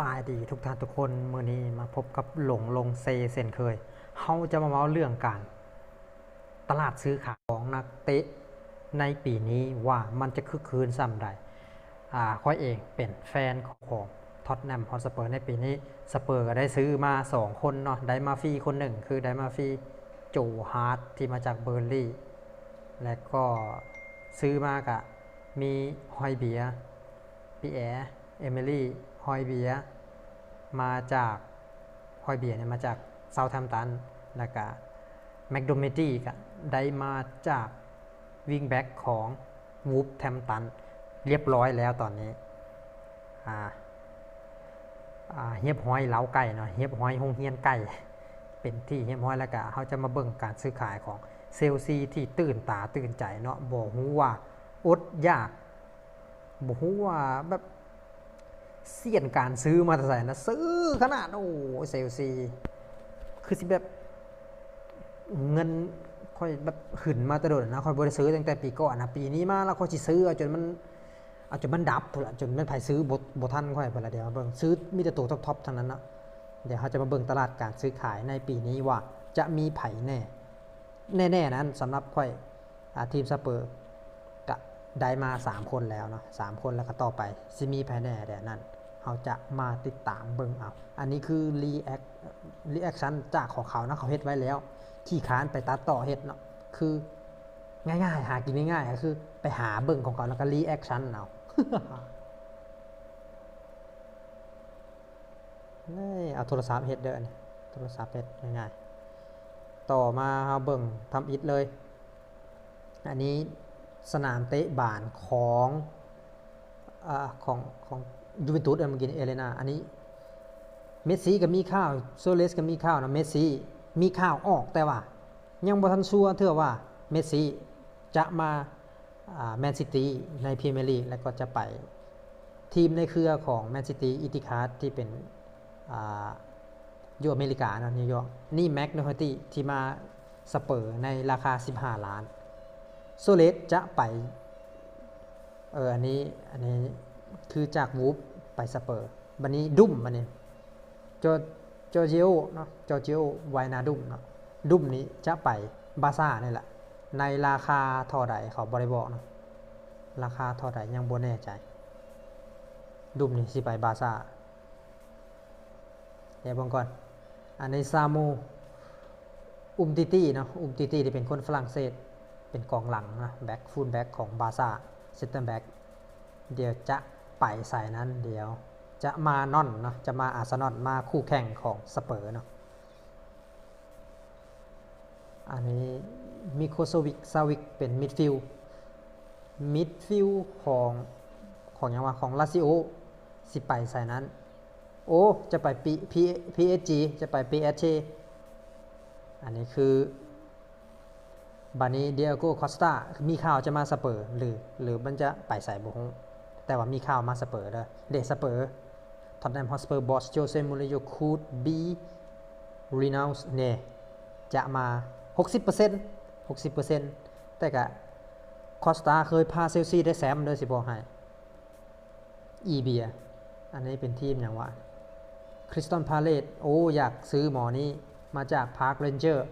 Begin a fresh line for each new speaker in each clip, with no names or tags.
บายดีทุกท่านทุกคนเมื่อนี้มาพบกับหลงลงเซเซนเคยเขาจะมาเมาเรื่องการ ตลาดซื้อขายของนักเตะในปีนี้ว่ามันจะคึกคืนซ้ำใดอ่าค่อยเองเป็นแฟนของท็อตแนมฮอตสเปอร์ในปีนี้สเปอร์ก็ได้ซื้อมา 2 คนเนาะไดมาฟรีคนหนึ่ง คือไดมาฟรีโจฮาร์ดที่มาจากเบอร์ลี่ และก็ซื้อมากะมีฮอยเบียร์พี่แอเอมิลี่ ฮอยเบียมาจากฮอยเบียเนี่ยมาจากเซาท์แฮมป์ตันแล้วก็แมคโดเมตี้ก็ได้มาจากวิงแบ็กของวูฟแฮมป์ตัน เรียบร้อยแล้วตอนนี้เฮียบห้อยเล้าไก่เนาะเฮียบห้อยหงเฮียนไก่ เป็นที่เฮียบห้อยแล้วก็เขาจะมาเบิ่งการซื้อขายของเซลซีที่ตื่นตาตื่นใจเนาะบอกฮู้ว่าอดยากบอกว่าแบบ เสียนการซื้อมาแต่ใส่นะซื้อขนาดโอ้เซลซีคือสิแบบเงินค่อยแบบหืนมาตะโดนะค่อยบริซื้อตั้งแต่ปีก่อนนะปีนี้มาแล้วค่อยสิซื้อจนมันเอาจนมันดับพุ่นละจนมันไผซื้อบทบทันค่อยพุ่นละเดี๋ยวเบิ่งซื้อมีแต่ตัวท็อปๆทั้งนั้นนะเดี๋ยวเขาจะมาเบิ่งตลาดการซื้อขายในปีนี้ว่าจะมีไผแน่แน่ๆนั้นสำหรับค่อยอทีมสเปอร์ก็ได้มา 3 คนแล้วเนาะสามคนแล้วก็ต่อไปซิมีภายในเดี๋ยวนั้น เขาจะมาติดตามเบิ่งเอา อันนี้คือรีแอครีแอคชั่นจากของเขานะเขาเฮ็ดไว้แล้วที่ค้านไปตัดต่อเฮ็ดเนาะ คือง่ายๆ หากินง่ายๆก็คือไปหาเบิ่งของเขาแล้วก็รีแอคชั่นเอานี่เอาโทรศัพท์เฮ็ดเด้อนี่โทรศัพท์เฮ็ดง่ายๆ ต่อมาเราเบิ่งทำอิฐเลย อันนี้สนามเตะบานของอาของของ ยูเวนตุสเมื่อกี้เอเลนาอันนี้เมสซี่ก็มีข้าวโซเลสก็มีข้าวนะเมสซี่มีข้าวออกแต่ว่า ยังบ่ทันชัวเท่าว่าเมสซี่จะมาแมนซิตี้ในพรีเมียร์ลีกแล้วก็จะไปทีมในเครือของแมนซิตี้อิติคาร์ที่เป็นอยู่อเมริกานะนิวยอร์กนี่แม็กโนฮตี้ที่มาสเปอร์ในราคา 15 ล้าน โซเลสจะไปเอออันนี้อันนี้ คือจากวูฟไปสเปอร์บันนี้ดุ้มบันนี้โจโจจิโอเนาะโจจิโอไวนาดุ้มเนาะดุ้มนี้จะไปบาซ่านี่แหละ ในราคาเท่าใดเขาบริบอกเนาะราคาเท่าใดยังบ่แน่ใจ ดุ้มนี้สิไปบาซ่าเดี๋ยวเบงก่อนอันนี้ซามูอุมติตี้เนาะอุมติตี้ที่เป็นคนฝรั่งเศสเป็นกองหลังนะแบ็กฟูลแบ็กของบาซ่าเซตเตอร์แบ็กเดี๋ยวจะ ไปใส่นั้นเดี๋ยวจะมานอนเนาะจะมาอาร์เซนอลมาคู่แข่งของสเปอร์เนาะอันนี้มิโคโซวิกซาวิกเป็นมิดฟิลมิดฟิลของของยังว่าของลาซิโอสิไปใส่นั้น โอ้จะไปปีพีพีเอจีจะไปปีเอสอันนี้คือบานี้เดียโกคอสตามีข่าวจะมาสเปอร์หรือหรือมันจะไปใส่บุง แต่ว่ามีข่าวมาสเปอร์เด้อเดสเปอร์ท็อตแนมฮอสเปอร์บอสโจเซมูริโยคูดบีรีนาวส์เน่จะมา 60% 60%แต่กะคอสตาเคยพาเซลซีได้แซมด้อสิบอกให้อีเบียอันนี้เป็นทีมอย่างว่าคริสตันพาเลตโอ้ อยากซื้อหมอนี้มาจากพาร์คเรนเจอร์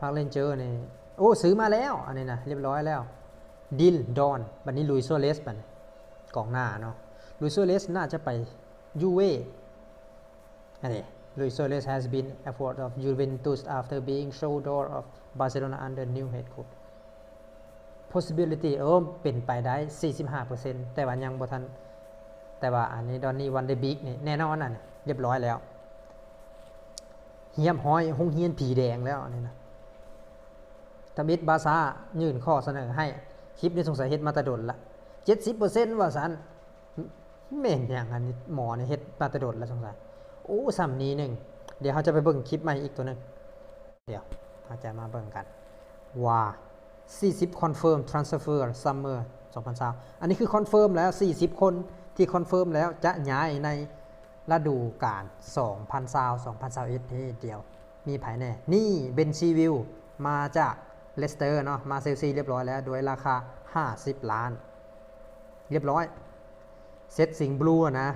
พาร์คเลนเจอร์นี่ โอ้ ซื้อมาแล้ว อันนี้นะเรียบร้อยแล้ว ดิลดอนบันนี้ลุยโซเลสบันกองหน้าเนาะลุยโซเลสน่าจะไปยูเว่อันนี้ลุยโซเลส has been effort of Juventus after being show door of Barcelona under new head coach possibility เออเป็นไปได้ 45%แต่ว่ายังบ่ทัน แต่ว่าอันนี้ดอนนี่วันเดบิกนี่แน่นอนอะเรียบร้อยแล้ว เฮียมห้อยหงเฮียนผีแดงแล้วนี่นะทมิดบาซ่ายื่นข้อเสนอให้ คลิปนี้สงสัยเฮ็ดมาตะดนละเจ็ดสิบเปอร์เซ็นต์ว่าสันเม่นอย่างอันนี้หมอเนี่ยเฮ็ดมาตะดนละสงสัยโอ้สำนี้หนึ่งเดี๋ยวเขาจะไปเบิ่งคลิปใหม่อีกตัวหนึ่งเดี๋ยวเขาจะมาเบิ่งกันว่า40 confirm transfer summer 2020อันนี้คือคอนเฟิร์มแล้ว 40 คนที่คอนเฟิร์มแล้วจะย้ายในฤดูกาล2020 2021นี่เดียว มีภายในนี่เบนซีวิลมาจาก เลสเตอร์เนาะมาเซลซีเรียบร้อยแล้ว โดยราคา 50 ล้าน เรียบร้อย เซตสิงบลูอะนะ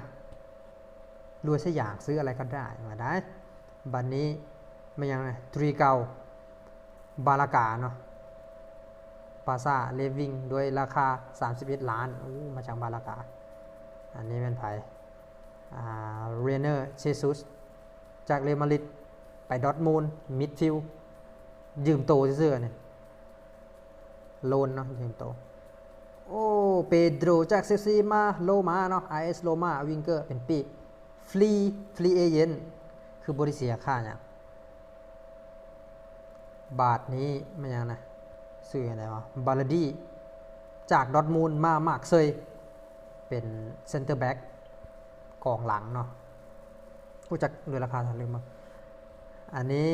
รวยสักอย่างซื้ออะไรก็ได้มาได้ บัดนนี้ไม่ยังไงตรีเกาบาลากาเนาะปาซาเลวิงด้วยราคา 31 ล้านอู้มาจากบาลากา อันนี้เป็นไผ่เรเนอร์เชซุสจากเรมาริดไปดอทมูลมิดฟิลด์ยืมโตเสื้อเนี่ย โลนเนาะยืมโตโอ้เปโดรจากเซซีมาโลมาเนาะไอเอสโลมาวิงเกอร์เป็นปีกฟรีฟรีเอเจนคือบริเสียค่าเนี่ยบาทนี้ไม่ยังนะซื้ออะไรวะบาลดีจากดอทมูลมามาร์กเซยเป็นเซนเตอร์แบ็กกองหลังเนาะผู้จักด้วยราคาถาลืมมาอันนี้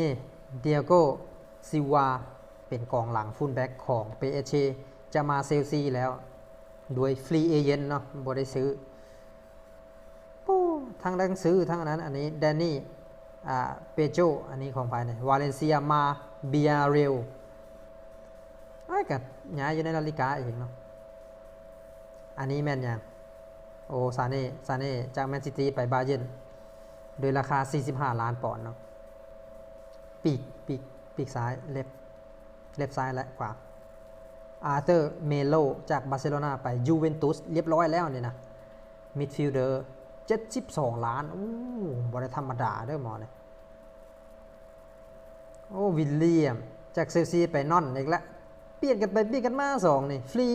เดียโกซิวา เป็นกองหลังฟุลแบ็กของเปเอชจะมาเซลซีแล้วด้วยฟรีเอเจนเนาะบ่ได้ซื้อทั้งได้ซื้อทั้งอันนั้นอันนี้แดนนี่อ่าเปโจอันนี้ของภายในวาเลนเซียมาเบียเรลไอ้กัดย้ายอยู่ในนาฬิกาเองเนาะอันนี้แม่นยังโอซาเน่ซาเน่จากแมนซิตี้ไปบาเยนโดยราคา 45 ล้านปอนด์เนาะปีกปีกปีกซ้ายเล็บ เล็บซ้ายและขวาอาร์เตอร์เมโลจากบาร์เซโลนาไปยูเวนตุสเรียบร้อยแล้วเนี่ยนะมิดฟิลเดอร์72ล้าน โอ้บริธรรมดาเด้อหมอเนี่ยโอ้ วิลเลียม จากเซลซีไปนอนอีกแล้วเปลี่ยนกันไปเปลี่ยนกันมาสองนี่ ฟรี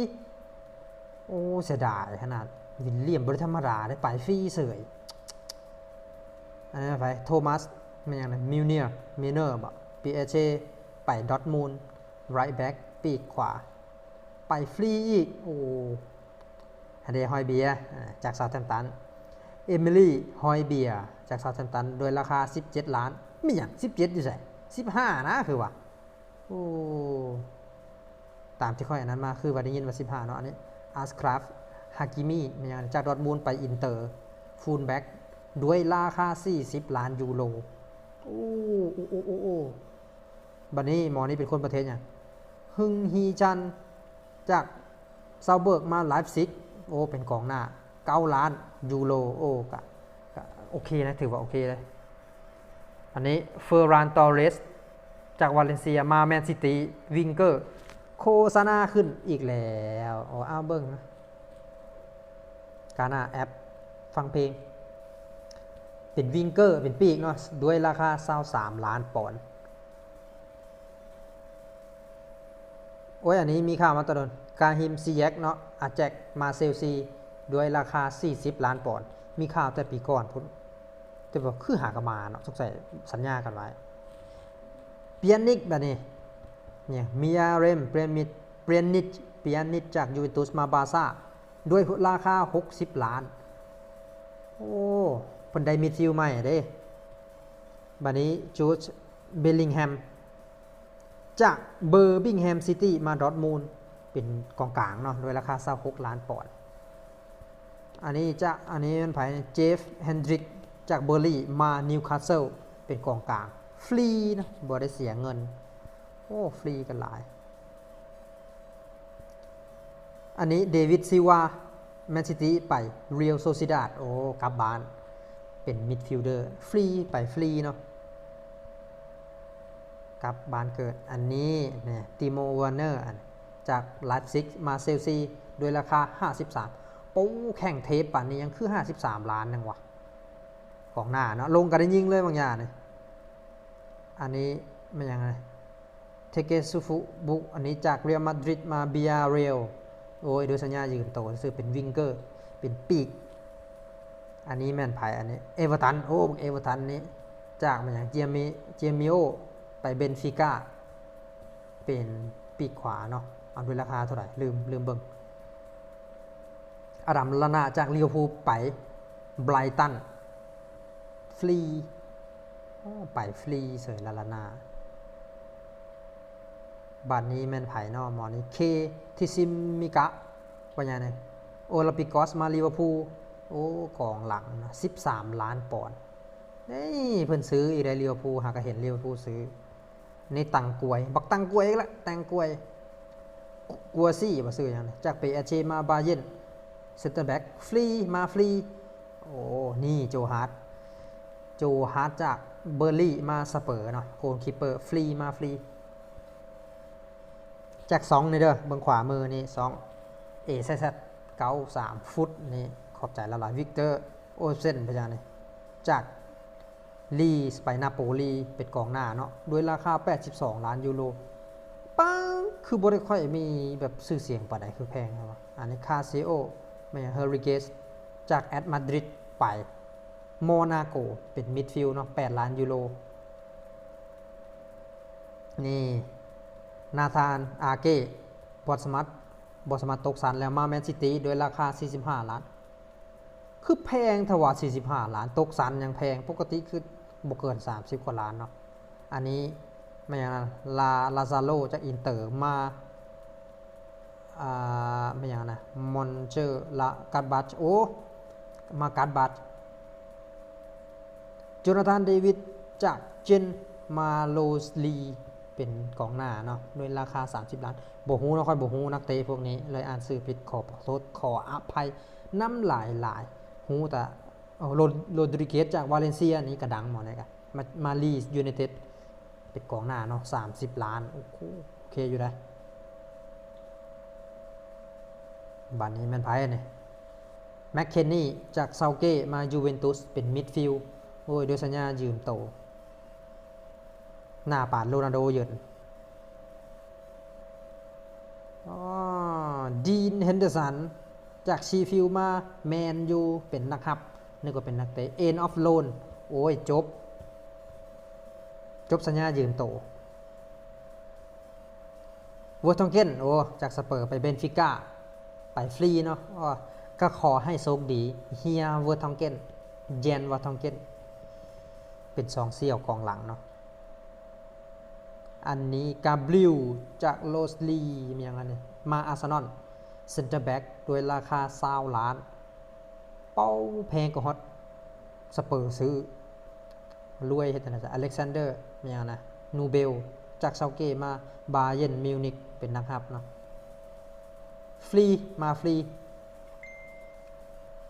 โอ้ เสียดายขนาด วิลเลียมบริธรรมดาได้ไปฟรีเสยอันนี้ไปโทมัส มันยังไงมิวเนียร์มิเนอร์บอกปีเอเชไปดอทมูล ไรแบ็กปีกขวา ไปฟรีอีก โอ้ฮันเดฮอยเบียจากซา u t แ a มตัน เอมิลี่ฮอยเบียจากซา u t แ a มตัน โดยราคา 17 ล้าน ไม่อย่าง 17อยู่ใส่15 นะ คือว่าโอ้ตามที่ค่อยอันนั้นมาคือว่าได้ยินว่า 15 เนาะอันนี้อาร์สคราฟฮากิมีจากดอทมูลไปอินเตอร์ฟูลแบ็กด้วยราคา 40 ล้านยูโร โอ้โอ้โอ้โอ้บัดนี้หมอนี่เป็นคนประเทศเนี่ย ฮึงฮีจัน จากเซาเบิร์กมาไลฟ์ซิกโอ้เป็นกองหน้า9ล้านยูโรโอ้กะโอเคนะ ถือว่าโอเคเลย อันนี้เฟอร์รานตอเรสจากวาเลนเซียมาแมนซิตี้วิงเกอร์โฆษณาขึ้นอีกแล้วอ๋ออ้าวเบิ้งนะกาหน้าแอปฟังเพลง เป็นวิงเกอร์เป็นปีกเนาะด้วยราคา23ล้านปอนด์ โอ้ยอันนี้มีข่าวมาตลอดกาฮิมซีแยกเนาะอาแจกมาเซลซีด้วยราคา 40 ล้านปอนด์มีข่าวแต่ปีก่อนพุ่นแต่ว่าคือหากมาเนาะสงสัยสัญญากันไว้เปียนิกแบบนี้เนี่ยมิยาเรมเปรียมิดเปรียนิชเปียนิชจากยูเวนตุสมาบาซ่าด้วยราคา 60 ล้าน โอ้เพิ่นไดมิดฟิลใหม่เด้บัดนี้จูดเบลลิงแฮม จากเบอร์บิงแฮมซิตี้มาดอทมูลเป็นกองกลางเนาะโดยราคา26ล้านปอนด์อันนี้จะอันนี้เป็นไผเจฟเฮนดริกจากเบอร์ลี่มานิวคาสเซิลเป็นกองกลาง ฟรีนะบ่ได้เสียเงิน โอ้ ฟรีกันหลาย อันนี้เดวิดซิวาแมนซิตี้ไปเรียลโซซิดาดโอ้กลับบ้าน เป็นมิดฟิลเดอร์ ฟรี ไปฟรีเนาะ กับบานเกิดอันนี้เนี่ยติโมวอร์เนอร์จากไลฟ์ซิกมาเซลซีโดยราคา 53ปูแข่งเทปป่านนี้ยังคือ 53 ล้านนึงวะของหน้าเนาะลงกันได้ยิงเลยบางอย่างเนี่ยอันนี้มันยังไงเทเกซุฟุบุอันนี้จากเรียลมาดริดมาเบียเรลโอ้ยโดยสัญญายืนโตซื้อเป็นวิงเกอร์ เป็นปีก อันนี้แมนไผ่อันนี้ เอเวอร์ตัน โอ้เอเวอร์ตันนี้ จากมาอย่างเจียมิเจียมิโอ ไปเบนฟิก้าเป็นปีกขวาเนาะเอาด้วยราคาเท่าไหร่ ลืม ลืมเบิงอาดัมลานาจากลิเวอร์พูลไปไบรตันฟรีไปฟรีเสยลาลานาบัดนี้แมนไผ่นอมอนี้เคทิซิมมิกะว่าไงเนี่ยโอลาปิกอสมาลิเวอร์พูลโอ้กองหลังนะ13 ล้านปอนด์นี่เพิ่นซื้ออีกได้ลิเวอร์พูลหากเห็นลิเวอร์พูลซื้อ นี่ตังกวย บักตังกวยอีกละตังกวยกัวซี่มาซื้อย่างนี้จากเปเอเชมาบาเยนเซนเตอร์แบ็กฟรีมาฟรี โอ้ นี่โจฮาร์ดโจฮาร์ดจากเบอร์ลี่มาสเปอร์เนาะโกลคีเปอร์ฟรีมาฟรี จากสองนี่เด้อเบื้องขวามือนี่สองเอซซเก้าสามฟุตนี่ขอบใจละลายวิกเตอร์โอเซนพยานี่จาก ลีสไปนาโปลีเป็นกองหน้าเนาะด้วยราคา 82 ล้านยูโรปังคือบริค่อยมีแบบชื่อเสียงปานใดคือแพงครับอันนี้คาเซโอไม่เฮอริเกสจากแอตมาดริดไปโมนาโกเป็นมิดฟิลด์เนาะ8ล้านยูโรนี่นาธานอาเก้บอสมัตบอสมัตตกสันแล้วมาแมนซิตี้โดยราคา 45 ล้าน คือแพงถว่า45 ล้าน ตกสันยังแพงปกติคือ บ่เกิน 30 กว่าล้านเนาะ อันนี้ไม่อย่างนั้นลาลาซาโลจากอินเตอร์มาอ่าไม่อย่างนั้นนะมอนเจอร์ละการบัตโอ้มาการบัตจูนาธานเดวิดจากเจนมาโลสลีเป็นกองหน้าเนาะโดยราคา 30 ล้านบฮูเนาะค่อยบฮูนักเตะพวกนี้เลยอ่านสื่อผิดขอโทษขออภัยน้ำหลายหลายฮูแต่ โรโรดริเกสจากวาเลนเซียนี่กระดังหมดเลยกันมามาลีสยูไนเต็ดเป็นกองหน้าเนาะ30ล้าน โอเคโอเคอยู่ได้บัตนนี้แมนไพ่เนี่ยแมคเคนนี่จากเซาเก้มายูเวนตุสเป็นมิดฟิลด์โอ้ยโดยสัญญายืมโต หน้าปาดโรนัลโดเยินดีนเฮนเดอร์สัน จากชีฟิลมาแมนยูเป็นนักขับ นึกว่าเป็นนักเตะเอ็นออฟโลนโอ้ยจบ จบสัญญายืมโตวัวทองเก้นโอ้จากสเปอร์ไปเบนฟิก้าไปฟรีเนาะก็ขอให้โชคดีเฮียวัวทองเก้นเจนวัวทองเก้นเป็นสองเสี่ยวกองหลังเนาะอันนี้กาบริวจากโรสลีมีอย่างไรมาอาร์เซนอลเซนเตอร์แบ็กโดยราคาซาวล้าน ป้าแพงกว่าฮอตสเปอร์ซื้อรวยเห็นไหมจ๊ะอเล็กซานเดอร์เมีอย่างนะนูเบล จากเซาเกมาบาเยนมิวนิกเป็นนักฮับเนาะฟรี มาฟรี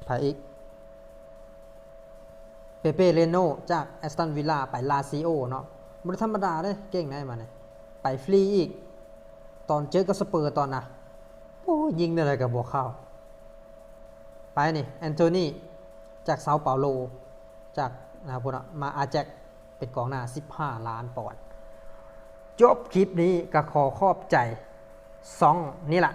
ผาอีกเปเป้เรโนจากแอสตันวิลล่าไปลาซิโอเนาะบริธรรมดาเลยเก่งได้มาเนี่ยไปฟรีอีก ตอนเจอกับสเปอร์ตอนนะโอ้ยิงอะไรกับบวกเข้า ไปนี่แอนโทนีจากเซาเปาโล จากนะพวกนะมาอาแจกเป็นกองหน้า 15 ล้านปอนด์จบคลิปนี้ก็ขอขอบใจสองนี่แหละ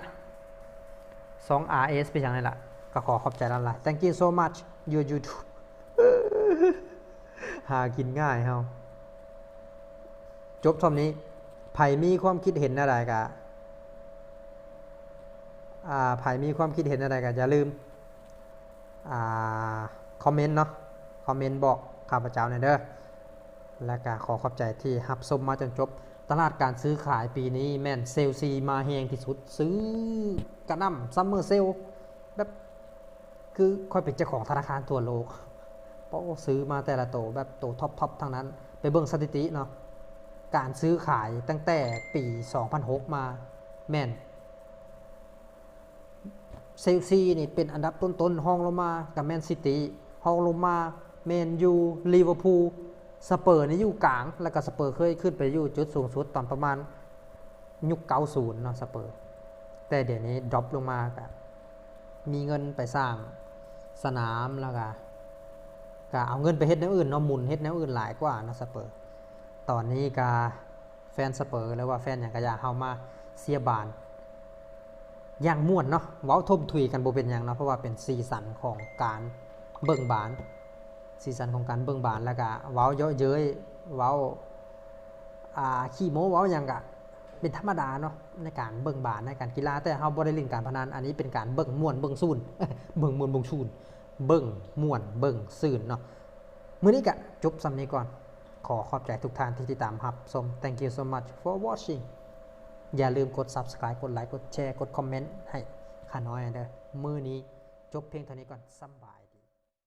สอง RS ไปอย่างนี้แหละก็ขอขอบใจแล้วล่ะ thank you so much your YouTube หากินง่ายเฮาจบทอมนี้ไผ่มีความคิดเห็นอะไรกะอ่าไผ่มีความคิดเห็นอะไรกะอย่าลืม คอมเมนต์เนาะคอมเมนต์บอกข้าพเจ้าหน่อยเด้อและก็ขอขอบใจที่รับชมมาจนจบ ตลาดการซื้อขายปีนี้แม่นเซลซีมาแหงที่สุดซื้อกระนำซัมเมอร์เซลแบบคือค่อยเป็นเจ้าของธนาคารทั่วโลกเพราะซื้อมาแต่ละโตแบบโตท็อปท็อปทั้งนั้น ไปเบิ่งสถิติเนาะการซื้อขายตั้งแต่ปี 2006 มาแม่น เซลซีนี่เป็นอันดับต้นๆห้องลงมากับแมนซิตี้ห้องลงมาแมนยูลิเวอร์พูลสเปอร์นี่อยู่กลาง แล้วก็สเปอร์เคยขึ้นไปอยู่จุดสูงสุดตอนประมาณยุค90เนาะสเปอร์ แต่เดี๋ยวนี้ดรอปลงมากับมีเงินไปสร้างสนามแล้วก็ก็เอาเงินไปเฮ็ดแนวอื่นเนาะหมุนเฮ็ดแนวอื่นหลายกว่านะสเปอร์ ตอนนี้กาแฟนสเปอร์หรือว่าแฟนอย่างกระยาเฮามาเสียบาน ย่างม่วนเนาะเว้าทบถุยกันบเป็นอย่างเนาะเพราะว่าเป็นสีสันของการเบิ่งบาน สีสันของการเบิ่งบานแล้วก็เว้าเยอะเย้ยเว้าอ่าขี้โม้เว้าหยังกะเป็นธรรมดาเนาะในการเบิ่งบานในการกีฬาแต่เฮาบ่ได้เล่นการพนันอันนี้เป็นการเบิ่งม่วนเบิ่งซูนเบิ่งม่วนเบิ่งซูนเบิ่งม่วนเบิ่งซื่นเนาะมื้อนี้ก็จบสำนี้ก่อนขอขอบใจทุกท่านที่ติดตามรับชม thank you so much for watching อย่าลืมกด subscribe กดไลค์กดแชร์กดคอมเมนต์ให้ข้าน้อยเด้อมือนี้จบเพียงเท่านี้ก่อนสำบาย